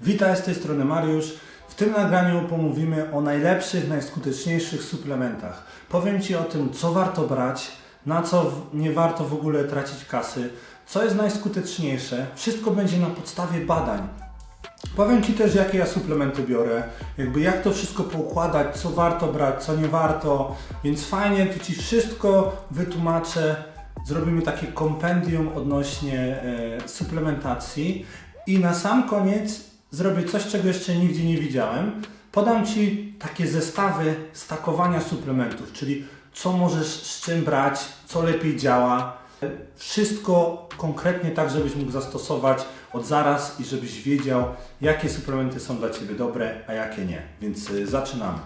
Witaj z tej strony Mariusz. W tym nagraniu pomówimy o najlepszych, najskuteczniejszych suplementach. Powiem Ci o tym, co warto brać, na co nie warto w ogóle tracić kasy, co jest najskuteczniejsze. Wszystko będzie na podstawie badań. Powiem Ci też, jakie ja suplementy biorę, jakby jak to wszystko poukładać, co warto brać, co nie warto, więc fajnie, tu Ci wszystko wytłumaczę. Zrobimy takie kompendium odnośnie e, suplementacji i na sam koniec zrobię coś, czego jeszcze nigdzie nie widziałem. Podam Ci takie zestawy stakowania suplementów, czyli co możesz z czym brać, co lepiej działa. Wszystko konkretnie tak, żebyś mógł zastosować od zaraz i żebyś wiedział, jakie suplementy są dla Ciebie dobre, a jakie nie. Więc y, zaczynamy.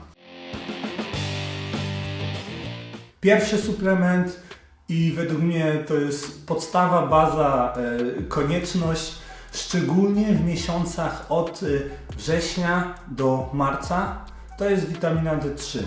Pierwszy suplement i według mnie to jest podstawa, baza, e, konieczność, szczególnie w miesiącach od y, września do marca, to jest witamina D3.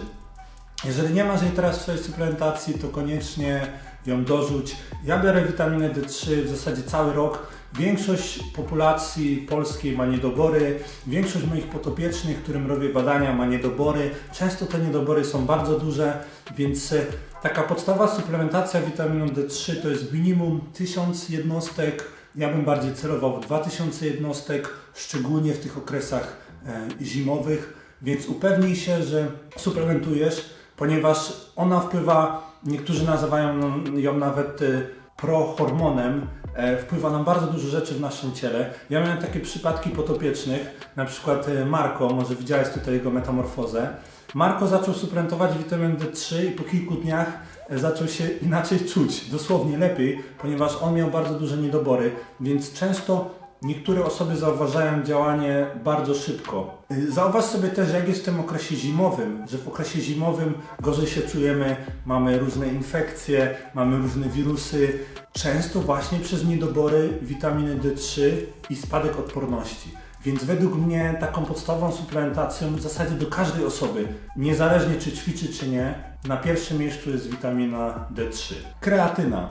Jeżeli nie masz jej teraz w swojej suplementacji, to koniecznie ją dorzuć. Ja biorę witaminę D3 w zasadzie cały rok. Większość populacji polskiej ma niedobory, większość moich potopiecznych, którym robię badania, ma niedobory. Często te niedobory są bardzo duże, więc e, taka podstawowa suplementacja witaminą D3 to jest minimum 1000 jednostek. Ja bym bardziej celował w 2000 jednostek, szczególnie w tych okresach e, zimowych, więc upewnij się, że suplementujesz, ponieważ ona wpływa, niektórzy nazywają ją nawet e, prohormonem, e, wpływa na bardzo dużo rzeczy w naszym ciele. Ja miałem takie przypadki potopiecznych, na przykład Marko, może widziałeś tutaj jego metamorfozę. Marko zaczął suplementować witaminę D3 i po kilku dniach zaczął się inaczej czuć, dosłownie lepiej, ponieważ on miał bardzo duże niedobory, więc często niektóre osoby zauważają działanie bardzo szybko. Y, Zauważ sobie też, jak jest w tym okresie zimowym, że w okresie zimowym gorzej się czujemy, mamy różne infekcje, mamy różne wirusy, często właśnie przez niedobory witaminy D3 i spadek odporności. Więc według mnie taką podstawową suplementacją w zasadzie do każdej osoby, niezależnie czy ćwiczy czy nie, na pierwszym miejscu jest witamina D3. Kreatyna.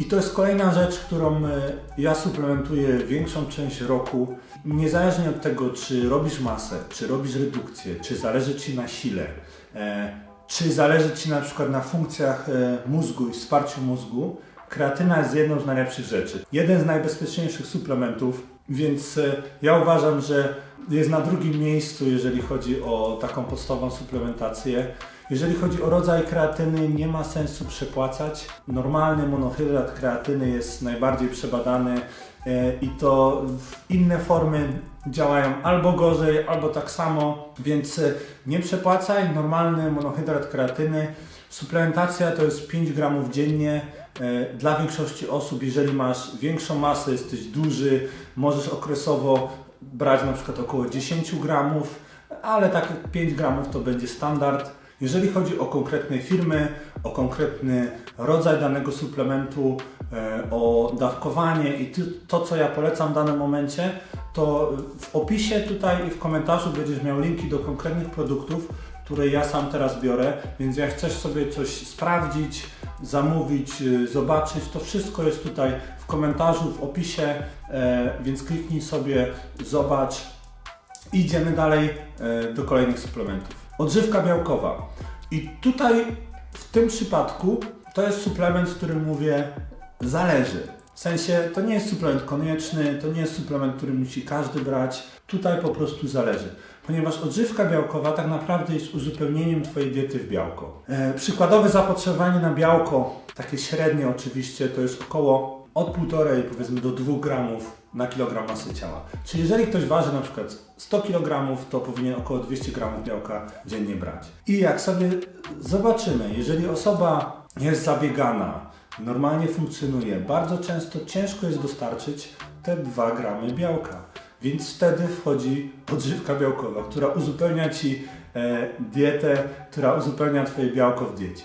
I to jest kolejna rzecz, którą e, ja suplementuję większą część roku. Niezależnie od tego, czy robisz masę, czy robisz redukcję, czy zależy Ci na sile, e, czy zależy Ci na przykład na funkcjach e, mózgu i wsparciu mózgu, kreatyna jest jedną z najlepszych rzeczy. Jeden z najbezpieczniejszych suplementów, więc e, ja uważam, że jest na drugim miejscu, jeżeli chodzi o taką podstawową suplementację. Jeżeli chodzi o rodzaj kreatyny, nie ma sensu przepłacać. Normalny monohydrat kreatyny jest najbardziej przebadany e, i to inne formy działają albo gorzej, albo tak samo, więc e, nie przepłacaj. Normalny monohydrat kreatyny. Suplementacja to jest 5 gramów dziennie. E, Dla większości osób, jeżeli masz większą masę, jesteś duży, możesz okresowo brać na przykład około 10 gramów, ale tak 5 gramów to będzie standard. Jeżeli chodzi o konkretne firmy, o konkretny rodzaj danego suplementu, e, o dawkowanie i to, co ja polecam w danym momencie, to w opisie tutaj i w komentarzu będziesz miał linki do konkretnych produktów, które ja sam teraz biorę, więc jak chcesz sobie coś sprawdzić, zamówić, y, zobaczyć, to wszystko jest tutaj w komentarzu, w opisie, e, więc kliknij sobie, zobacz, Idziemy dalej e, do kolejnych suplementów. Odżywka białkowa. I tutaj w tym przypadku to jest suplement, w którym mówię zależy. W sensie to nie jest suplement konieczny, to nie jest suplement, który musi każdy brać. Tutaj po prostu zależy. Ponieważ odżywka białkowa tak naprawdę jest uzupełnieniem Twojej diety w białko. E, przykładowe zapotrzebowanie na białko, takie średnie oczywiście, to jest około od 1,5 powiedzmy do 2 gramów na kilogram masy ciała. Czyli jeżeli ktoś waży na przykład 100 kg, to powinien około 200 gramów białka dziennie brać. I jak sobie zobaczymy, jeżeli osoba jest zabiegana, normalnie funkcjonuje, bardzo często ciężko jest dostarczyć te 2 gramy białka. Więc wtedy wchodzi odżywka białkowa, która uzupełnia Ci e, dietę, która uzupełnia Twoje białko w diecie.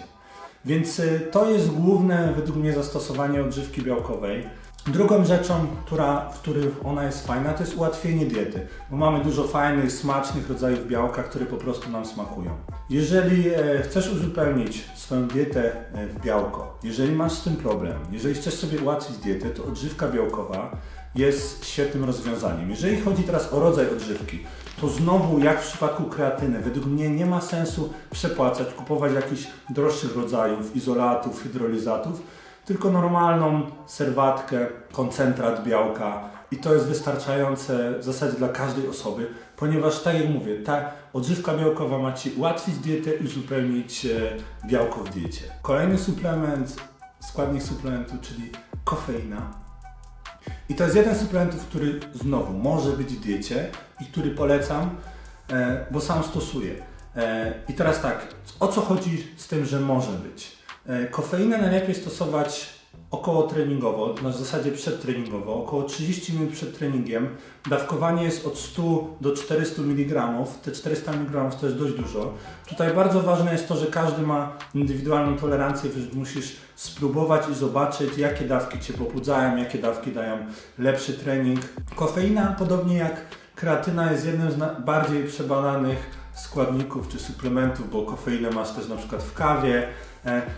Więc y, to jest główne według mnie zastosowanie odżywki białkowej. Drugą rzeczą, która, w której ona jest fajna, to jest ułatwienie diety, bo mamy dużo fajnych, smacznych rodzajów białka, które po prostu nam smakują. Jeżeli e, chcesz uzupełnić swoją dietę e, w białko, jeżeli masz z tym problem, jeżeli chcesz sobie ułatwić dietę, to odżywka białkowa jest świetnym rozwiązaniem. Jeżeli chodzi teraz o rodzaj odżywki, to znowu jak w przypadku kreatyny, według mnie nie ma sensu przepłacać, kupować jakichś droższych rodzajów, izolatów, hydrolizatów, tylko normalną serwatkę, koncentrat białka i to jest wystarczające w zasadzie dla każdej osoby, ponieważ tak jak mówię, ta odżywka białkowa ma Ci ułatwić dietę i uzupełnić e, białko w diecie. Kolejny suplement, składnik suplementu, czyli kofeina. I to jest jeden z suplementów, który znowu może być w diecie i który polecam, e, bo sam stosuję. E, I teraz tak, o co chodzi z tym, że może być? E, Kofeinę najlepiej stosować około treningowo, na zasadzie przedtreningowo, około 30 minut przed treningiem. Dawkowanie jest od 100 do 400 mg. Te 400 mg to jest dość dużo. Tutaj bardzo ważne jest to, że każdy ma indywidualną tolerancję, więc musisz spróbować i zobaczyć, jakie dawki Cię pobudzają, jakie dawki dają lepszy trening. Kofeina, podobnie jak kreatyna, jest jednym z bardziej przebadanych składników czy suplementów, bo kofeinę masz też na przykład w kawie,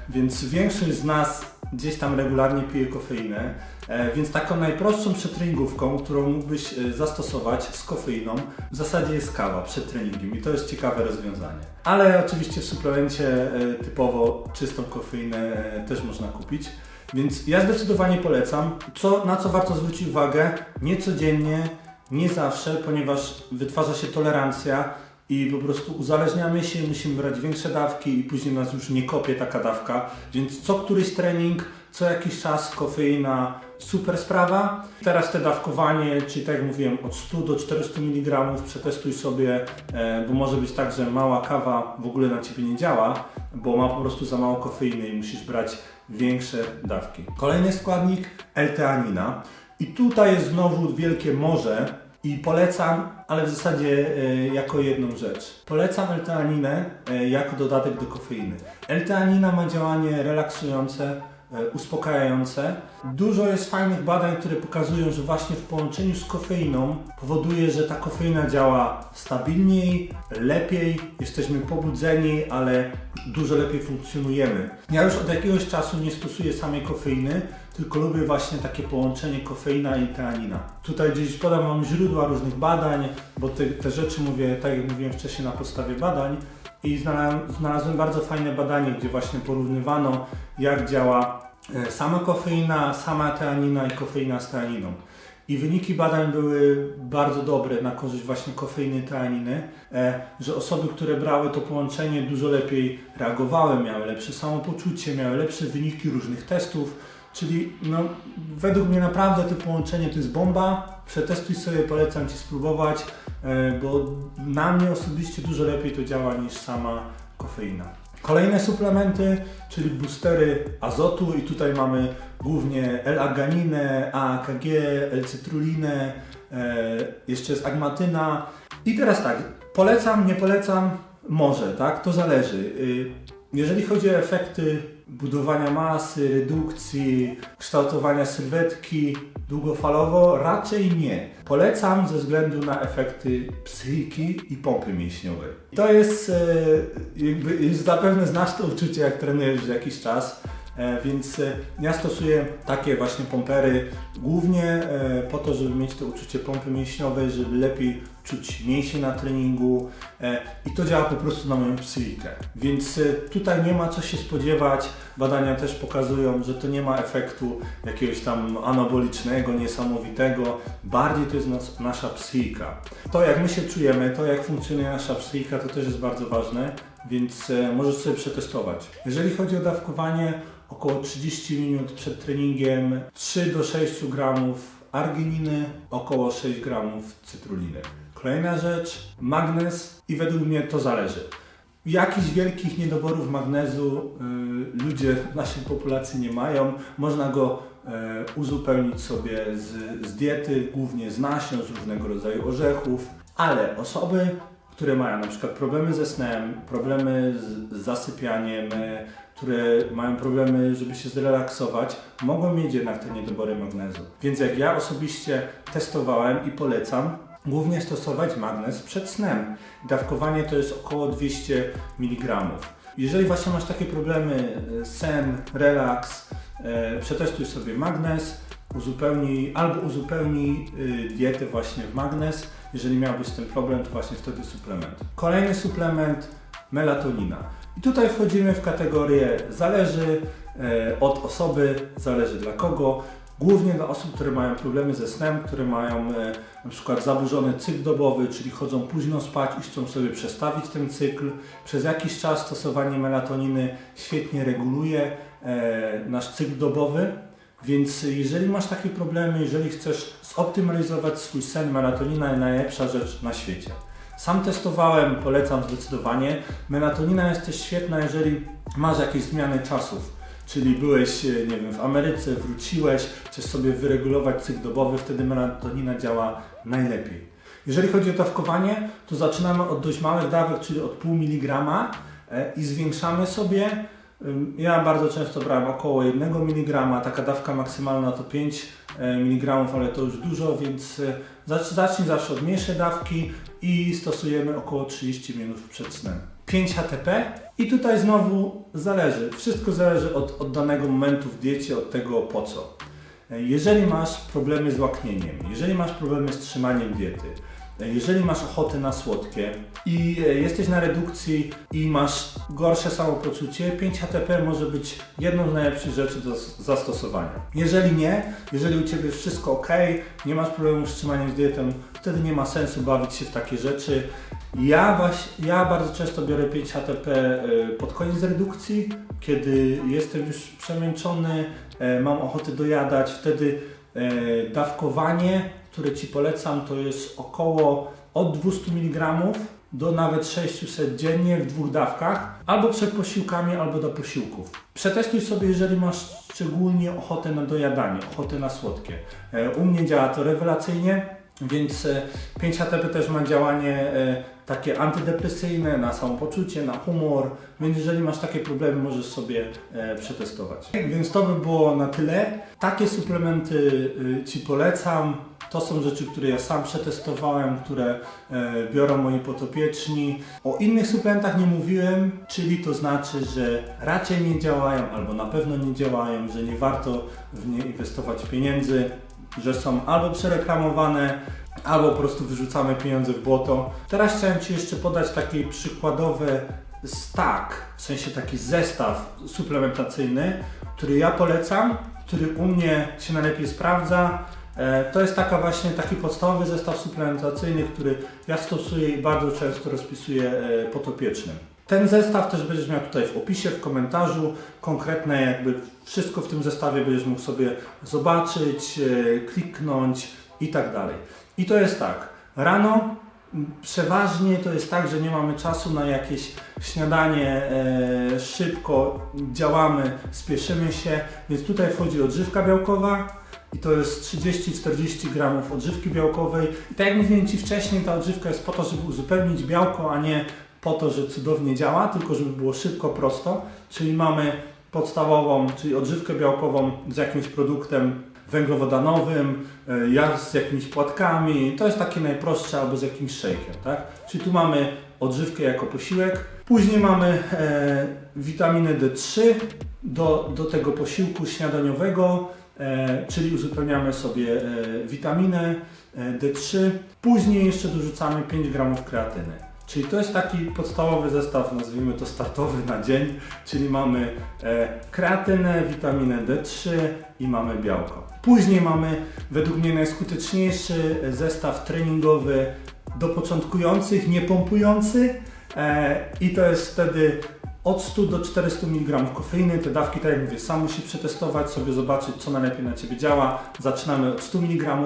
więc większość z nas gdzieś tam regularnie pije kofeinę, e, więc taką najprostszą przetreningówką, którą mógłbyś e, zastosować z kofeiną, w zasadzie jest kawa przed treningiem i to jest ciekawe rozwiązanie. Ale oczywiście w suplemencie e, typowo czystą kofeinę e, też można kupić. Więc ja zdecydowanie polecam. Co, na co warto zwrócić uwagę? Nie codziennie, nie zawsze, ponieważ wytwarza się tolerancja i po prostu uzależniamy się, musimy brać większe dawki i później nas już nie kopie taka dawka. Więc co któryś trening, co jakiś czas kofeina, super sprawa. Teraz te dawkowanie, czyli tak jak mówiłem, od 100 do 400 mg przetestuj sobie, e, bo może być tak, że mała kawa w ogóle na Ciebie nie działa, bo ma po prostu za mało kofeiny i musisz brać większe dawki. Kolejny składnik L-teanina. I tutaj jest znowu wielkie morze i polecam, ale w zasadzie e, jako jedną rzecz. Polecam L-teaninę e, jako dodatek do kofeiny. L-teanina ma działanie relaksujące, e, uspokajające. Dużo jest fajnych badań, które pokazują, że właśnie w połączeniu z kofeiną powoduje, że ta kofeina działa stabilniej, lepiej, jesteśmy pobudzeni, ale dużo lepiej funkcjonujemy. Ja już od jakiegoś czasu nie stosuję samej kofeiny, tylko lubię właśnie takie połączenie kofeina i teanina. Tutaj gdzieś podam Wam źródła różnych badań, bo te, te rzeczy mówię, tak jak mówiłem wcześniej, na podstawie badań i znalazłem, znalazłem bardzo fajne badanie, gdzie właśnie porównywano jak działa e, sama kofeina, sama teanina i kofeina z teaniną. I wyniki badań były bardzo dobre na korzyść właśnie kofeiny i teaniny, e, że osoby, które brały to połączenie dużo lepiej reagowały, miały lepsze samopoczucie, miały lepsze wyniki różnych testów, czyli no, według mnie naprawdę to połączenie to jest bomba. Przetestuj sobie, polecam Ci spróbować, e, bo na mnie osobiście dużo lepiej to działa niż sama kofeina. Kolejne suplementy, czyli boostery azotu i tutaj mamy głównie L-arganinę, AKG, L-cytrulinę, e, jeszcze jest agmatyna. I teraz tak, polecam, nie polecam, może, tak, to zależy. Y, Jeżeli chodzi o efekty budowania masy, redukcji, kształtowania sylwetki długofalowo, raczej nie. Polecam ze względu na efekty psychiki i pompy mięśniowej. To jest, e, jakby, jest zapewne znasz to uczucie, jak trenujesz już jakiś czas. E, Więc e, ja stosuję takie właśnie pompery głównie po to, żeby mieć to uczucie pompy mięśniowej, żeby lepiej czuć mięśnie na treningu e, i to działa po prostu na moją psychikę. Więc e, tutaj nie ma co się spodziewać. Badania też pokazują, że to nie ma efektu jakiegoś tam anabolicznego, niesamowitego. Bardziej to jest nas, nasza psychika. To jak my się czujemy, to jak funkcjonuje nasza psychika, to też jest bardzo ważne, więc e, możesz sobie przetestować. Jeżeli chodzi o dawkowanie, około 30 minut przed treningiem 3 do 6 gramów argininy, około 6 gramów cytruliny. Kolejna rzecz, magnez i według mnie to zależy. Jakichś wielkich niedoborów magnezu y, ludzie w naszej populacji nie mają. Można go e, uzupełnić sobie z, z diety, głównie z nasion, z różnego rodzaju orzechów, ale osoby, które mają na przykład problemy ze snem, problemy z, zasypianiem, e, które mają problemy, żeby się zrelaksować, mogą mieć jednak te niedobory magnezu. Więc jak ja osobiście testowałem i polecam, głównie stosować magnez przed snem. Dawkowanie to jest około 200 mg. Jeżeli właśnie masz takie problemy, e, sen, relaks, e, przetestuj sobie magnez uzupełnij albo uzupełnij y, dietę właśnie w magnes. Jeżeli miałbyś ten problem, to właśnie wtedy suplement. Kolejny suplement melatonina. I tutaj wchodzimy w kategorię zależy e, od osoby, zależy dla kogo. Głównie dla osób, które mają problemy ze snem, które mają e, na przykład zaburzony cykl dobowy, czyli chodzą późno spać i chcą sobie przestawić ten cykl. Przez jakiś czas stosowanie melatoniny świetnie reguluje e, nasz cykl dobowy. Więc jeżeli masz takie problemy, jeżeli chcesz zoptymalizować swój sen, melatonina jest najlepsza rzecz na świecie. Sam testowałem, polecam zdecydowanie. Melatonina jest też świetna, jeżeli masz jakieś zmiany czasów. Czyli byłeś, e, nie wiem, w Ameryce, wróciłeś, chcesz sobie wyregulować cykl dobowy, wtedy melatonina działa najlepiej. Jeżeli chodzi o dawkowanie, to zaczynamy od dość małych dawek, czyli od pół miligrama e, i zwiększamy sobie. Ja bardzo często brałem około 1 mg, taka dawka maksymalna to 5 mg, ale to już dużo, więc e, zacz- zacznij zawsze od mniejszej dawki i stosujemy około 30 minut przed snem. 5 HTP i tutaj znowu zależy, wszystko zależy od, od danego momentu w diecie, od tego po co. E, Jeżeli masz problemy z łaknieniem, jeżeli masz problemy z trzymaniem diety, jeżeli masz ochotę na słodkie i e, jesteś na redukcji i masz gorsze samopoczucie, 5 HTP może być jedną z najlepszych rzeczy do zastosowania. Jeżeli nie, jeżeli u Ciebie wszystko ok, nie masz problemu z trzymaniem z dietą, wtedy nie ma sensu bawić się w takie rzeczy. Ja, właśnie, ja bardzo często biorę 5 HTP y, pod koniec redukcji, kiedy jestem już przemęczony, e, mam ochotę dojadać, wtedy e, dawkowanie, które Ci polecam, to jest około od 200 mg do nawet 600 dziennie w dwóch dawkach, albo przed posiłkami, albo do posiłków. Przetestuj sobie, jeżeli masz szczególnie ochotę na dojadanie, ochotę na słodkie. E, U mnie działa to rewelacyjnie, więc e, 5 HTP też ma działanie e, takie antydepresyjne na samopoczucie, na humor, więc jeżeli masz takie problemy, możesz sobie e, przetestować. Więc to by było na tyle. Takie suplementy Ci polecam. To są rzeczy, które ja sam przetestowałem, które e, biorą moi potopieczni. O innych suplementach nie mówiłem, czyli to znaczy, że raczej nie działają albo na pewno nie działają, że nie warto w nie inwestować pieniędzy, że są albo przereklamowane, albo po prostu wyrzucamy pieniądze w błoto. Teraz chciałem Ci jeszcze podać taki przykładowy stack, w sensie taki zestaw suplementacyjny, który ja polecam, który u mnie się najlepiej sprawdza. E, To jest taka właśnie taki podstawowy zestaw suplementacyjny, który ja stosuję i bardzo często rozpisuję e, potopiecznym. Ten zestaw też będziesz miał tutaj w opisie, w komentarzu, konkretne jakby wszystko w tym zestawie będziesz mógł sobie zobaczyć, e, kliknąć i tak dalej. I to jest tak, rano przeważnie to jest tak, że nie mamy czasu na jakieś śniadanie, szybko działamy, spieszymy się, więc tutaj wchodzi odżywka białkowa, i to jest 30-40 gramów odżywki białkowej. I tak jak mówiłem Ci wcześniej, ta odżywka jest po to, żeby uzupełnić białko, a nie po to, że cudownie działa, tylko żeby było szybko, prosto. Czyli mamy podstawową, czyli odżywkę białkową z jakimś produktem węglowodanowym, e, ja z jakimiś płatkami. To jest takie najprostsze albo z jakimś shake'em, tak? Czyli tu mamy odżywkę jako posiłek. Później mamy e, witaminę D3 do, do tego posiłku śniadaniowego, czyli uzupełniamy sobie e, witaminę e, D3. Później jeszcze dorzucamy 5 gramów kreatyny. Czyli to jest taki podstawowy zestaw, nazwijmy to startowy na dzień, czyli mamy e, kreatynę, witaminę D3 i mamy białko. Później mamy według mnie najskuteczniejszy zestaw treningowy do początkujących, nie pompujący e, i to jest wtedy od 100 do 400 mg kofeiny. Te dawki, tak jak mówię, sam musisz przetestować, sobie zobaczyć, co najlepiej na Ciebie działa. Zaczynamy od 100 mg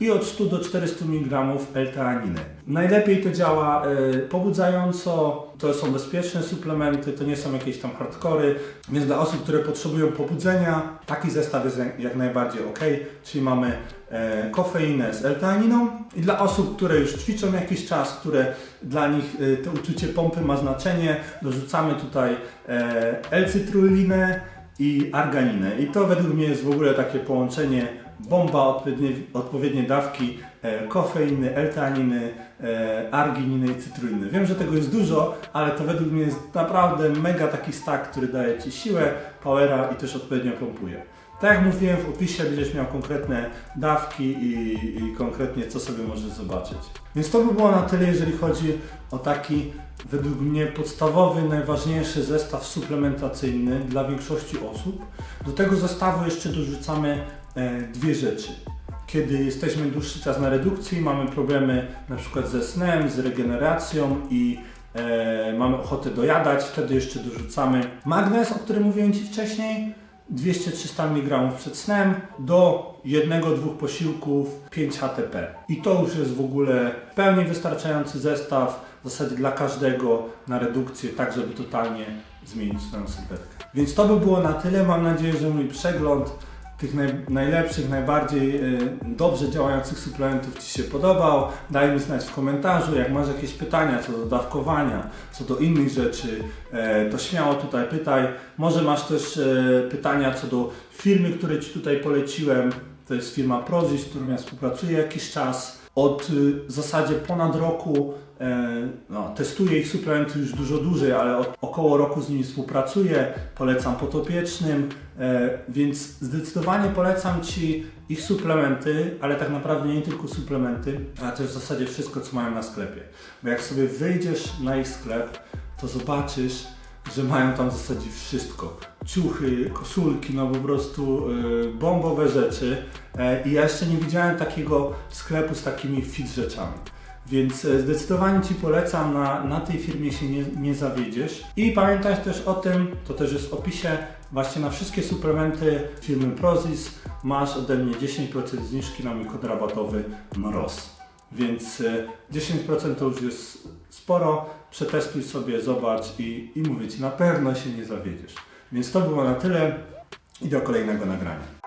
i od 100 do 400 mg L-teaniny. Najlepiej to działa e, pobudzająco, to są bezpieczne suplementy, to nie są jakieś tam hardkory, więc dla osób, które potrzebują pobudzenia, taki zestaw jest jak, najbardziej ok, czyli mamy e, kofeinę z L-teaniną i dla osób, które już ćwiczą jakiś czas, które dla nich e, to uczucie pompy ma znaczenie, dorzucamy tutaj e, L-cytrulinę i arganinę. I to według mnie jest w ogóle takie połączenie bomba, odpowiednie, odpowiednie dawki kofeiny, L-teaniny, e, argininy i cytruiny. Wiem, że tego jest dużo, ale to według mnie jest naprawdę mega taki stack, który daje Ci siłę, powera i też odpowiednio pompuje. Tak jak mówiłem w opisie, będziesz miał konkretne dawki i, i konkretnie co sobie możesz zobaczyć. Więc to by było na tyle, jeżeli chodzi o taki według mnie podstawowy, najważniejszy zestaw suplementacyjny dla większości osób. Do tego zestawu jeszcze dorzucamy e, dwie rzeczy. Kiedy jesteśmy dłuższy czas na redukcji, mamy problemy na przykład ze snem, z regeneracją i e, mamy ochotę dojadać, wtedy jeszcze dorzucamy magnez, o którym mówiłem Ci wcześniej, 200-300 mg przed snem do jednego, dwóch posiłków 5 HTP. I to już jest w ogóle w pełni wystarczający zestaw w zasadzie dla każdego na redukcję, tak żeby totalnie zmienić swoją sylwetkę. Więc to by było na tyle. Mam nadzieję, że mój przegląd tych naj, najlepszych, najbardziej e, dobrze działających suplementów Ci się podobał. Daj mi znać w komentarzu, jak masz jakieś pytania co do dawkowania, co do innych rzeczy, e, to śmiało tutaj pytaj. Może masz też e, pytania co do firmy, które Ci tutaj poleciłem. To jest firma Prozis, z którą ja współpracuję jakiś czas. Od y, w zasadzie ponad roku e, no, testuję ich suplementy już dużo dłużej, ale od około roku z nimi współpracuję. Polecam potopiecznym, e, więc zdecydowanie polecam Ci ich suplementy, ale tak naprawdę nie tylko suplementy, ale też w zasadzie wszystko, co mają na sklepie. Bo jak sobie wyjdziesz na ich sklep, to zobaczysz, że mają tam w zasadzie wszystko. Ciuchy, koszulki, no po prostu y, bombowe rzeczy. E, I ja jeszcze nie widziałem takiego sklepu z takimi fit rzeczami. Więc e, zdecydowanie Ci polecam, na, na tej firmie się nie, nie zawiedziesz. I pamiętaj też o tym, to też jest w opisie, właśnie na wszystkie suplementy firmy Prozis masz ode mnie 10% zniżki na mój kod rabatowy MROS. Więc e, 10% to już jest sporo, przetestuj sobie, zobacz i, i mówię Ci, na pewno się nie zawiedziesz. Więc to było na tyle i do kolejnego nagrania.